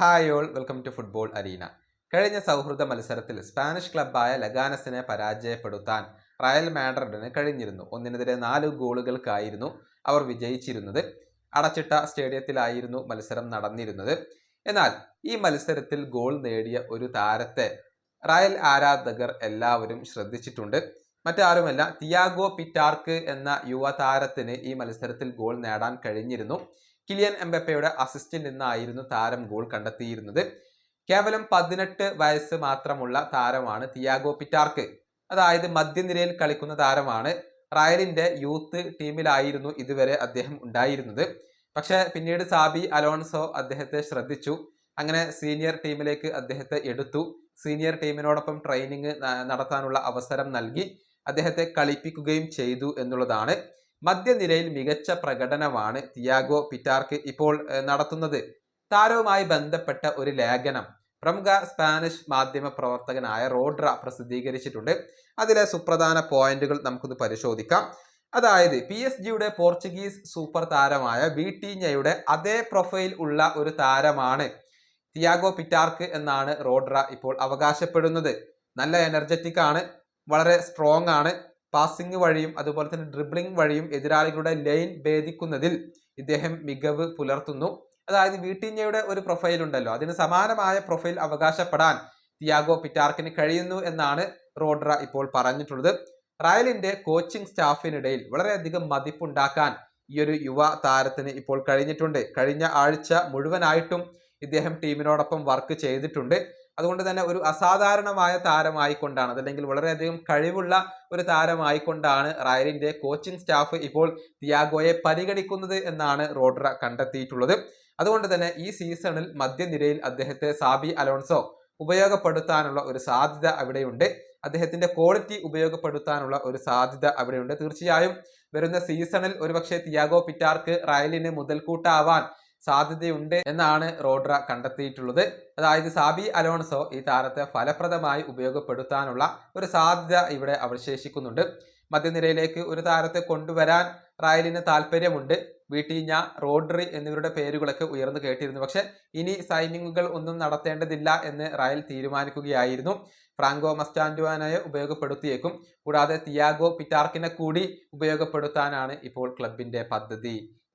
Hi all welcome to football arena. കഴിഞ്ഞ സൗഹൃദ മത്സരത്തിൽ സ്പാനിഷ് ക്ലബ്ബായ ലഗാനസിനെ പരാജയപ്പെടുത്താൻ റയൽ മാഡ്രിഡിന് കഴിഞ്ഞിരുന്നു. ഒന്നിനെതിരെ നാല് ഗോളുകൾക്കായിരുന്നു അവർ വിജയിച്ചിരുന്നത്. അടച്ചിട്ട സ്റ്റേഡിയത്തിലായിരുന്നു മത്സരം നടന്നിരുന്നത്. എന്നാൽ ഈ മത്സരത്തിൽ ഗോൾ നേടിയ ഒരു താരത്തെ റയൽ ആരാധകർ എല്ലാവരും ശ്രദ്ധിച്ചിട്ടുണ്ട്. മറ്റാരുമല്ല തിയാഗോ പിറ്റാർക്ക് എന്ന യുവതാരത്തിന് ഈ മത്സരത്തിൽ ഗോൾ നേടാൻ കഴിഞ്ഞിരുന്നു. കിലിയൻ എംബപ്പയുടെ അസിസ്റ്റിൽ നിന്നായിരുന്നു താരം ഗോൾ കണ്ടെത്തിയിരുന്നത്. കേവലം പതിനെട്ട് വയസ്സ് മാത്രമുള്ള താരമാണ് തിയാഗോ പിറ്റാർക്ക്. അതായത് മധ്യനിരയിൽ കളിക്കുന്ന താരമാണ്. റയലിന്റെ യൂത്ത് ടീമിലായിരുന്നു ഇതുവരെ അദ്ദേഹം ഉണ്ടായിരുന്നത്. പക്ഷെ പിന്നീട് സാബി അലോൺസോ അദ്ദേഹത്തെ ശ്രദ്ധിച്ചു. അങ്ങനെ സീനിയർ ടീമിലേക്ക് അദ്ദേഹത്തെ എടുത്തു. സീനിയർ ടീമിനോടൊപ്പം ട്രെയിനിങ് നടത്താനുള്ള അവസരം നൽകി. അദ്ദേഹത്തെ കളിപ്പിക്കുകയും ചെയ്തു എന്നുള്ളതാണ്. മധ്യനിരയിൽ മികച്ച പ്രകടനമാണ് തിയാഗോ പിറ്റാർക്ക് ഇപ്പോൾ നടത്തുന്നത്. താരവുമായി ബന്ധപ്പെട്ട ഒരു ലേഖനം പ്രമുഖ സ്പാനിഷ് മാധ്യമ പ്രവർത്തകനായ റോഡ്ര പ്രസിദ്ധീകരിച്ചിട്ടുണ്ട്. അതിലെ സുപ്രധാന പോയിന്റുകൾ നമുക്കൊന്ന് പരിശോധിക്കാം. അതായത് പി എസ് ജിയുടെ പോർച്ചുഗീസ് സൂപ്പർ താരമായ ബിടീഞ്ഞയുടെ അതേ പ്രൊഫൈൽ ഉള്ള ഒരു താരമാണ് തിയാഗോ പിറ്റാർക്ക് എന്നാണ് റോഡ്ര ഇപ്പോൾ അവകാശപ്പെടുന്നത്. നല്ല എനർജറ്റിക് ആണ് വളരെ സ്ട്രോങ് ആണ് പാസിംഗ് വഴിയും അതുപോലെ തന്നെ ഡ്രിബ്ലിംഗ് വഴിയും എതിരാളികളുടെ ലൈൻ ഭേദിക്കുന്നതിൽ ഇദ്ദേഹം മികവ് പുലർത്തുന്നു. അതായത് വീട്ടിഞ്ഞയുടെ ഒരു പ്രൊഫൈൽ ഉണ്ടല്ലോ. അതിന് സമാനമായ പ്രൊഫൈൽ അവകാശപ്പെടാൻ തിയാഗോ പിറ്റാർക്കിന് കഴിയുന്നു എന്നാണ് റോഡ്ര ഇപ്പോൾ പറഞ്ഞിട്ടുള്ളത്. റയലിന്റെ കോച്ചിങ് സ്റ്റാഫിനിടയിൽ വളരെയധികം മതിപ്പുണ്ടാക്കാൻ ഈ ഒരു യുവ താരത്തിന് ഇപ്പോൾ കഴിഞ്ഞിട്ടുണ്ട്. കഴിഞ്ഞ ആഴ്ച മുഴുവനായിട്ടും ഇദ്ദേഹം ടീമിനോടൊപ്പം വർക്ക് ചെയ്തിട്ടുണ്ട്. അതുകൊണ്ട് തന്നെ ഒരു അസാധാരണമായ താരമായിക്കൊണ്ടാണ് അതല്ലെങ്കിൽ വളരെയധികം കഴിവുള്ള ഒരു താരമായിക്കൊണ്ടാണ് റയലിന്റെ കോച്ചിങ് സ്റ്റാഫ് ഇപ്പോൾ തിയാഗോയെ പരിഗണിക്കുന്നത് എന്നാണ് റോഡ്ര കണ്ടെത്തിയിട്ടുള്ളത്. അതുകൊണ്ട് തന്നെ ഈ സീസണിൽ മധ്യനിരയിൽ അദ്ദേഹത്തെ സാബി അലോൺസോ ഉപയോഗപ്പെടുത്താനുള്ള ഒരു സാധ്യത അവിടെയുണ്ട്. അദ്ദേഹത്തിന്റെ ക്വാളിറ്റി ഉപയോഗപ്പെടുത്താനുള്ള ഒരു സാധ്യത അവിടെയുണ്ട്. തീർച്ചയായും വരുന്ന സീസണിൽ ഒരുപക്ഷെ തിയാഗോ പിറ്റാർക്ക് റയലിന് മുതൽക്കൂട്ടാവാൻ സാധ്യതയുണ്ട് എന്നാണ് റോഡ്ര കണ്ടെത്തിയിട്ടുള്ളത്. അതായത് സാബി അലോൺസോ ഈ താരത്തെ ഫലപ്രദമായി ഉപയോഗപ്പെടുത്താനുള്ള ഒരു സാധ്യത ഇവിടെ അവശേഷിക്കുന്നുണ്ട്. മധ്യനിരയിലേക്ക് ഒരു താരത്തെ കൊണ്ടുവരാൻ റയലിന് താല്പര്യമുണ്ട്. വീട്ടീഞ്ഞ റോഡ്രി എന്നിവരുടെ പേരുകളൊക്കെ ഉയർന്നു കേട്ടിരുന്നു. പക്ഷെ ഇനി സൈനിങ്ങുകൾ ഒന്നും നടത്തേണ്ടതില്ല എന്ന് റയൽ തീരുമാനിക്കുകയായിരുന്നു. ഫ്രാങ്കോ മസ്റ്റാൻഡുവാനയെ ഉപയോഗപ്പെടുത്തിയേക്കും. കൂടാതെ തിയാഗോ പിറ്റാർക്കിനെ കൂടി ഉപയോഗപ്പെടുത്താനാണ് ഇപ്പോൾ ക്ലബിന്റെ പദ്ധതി.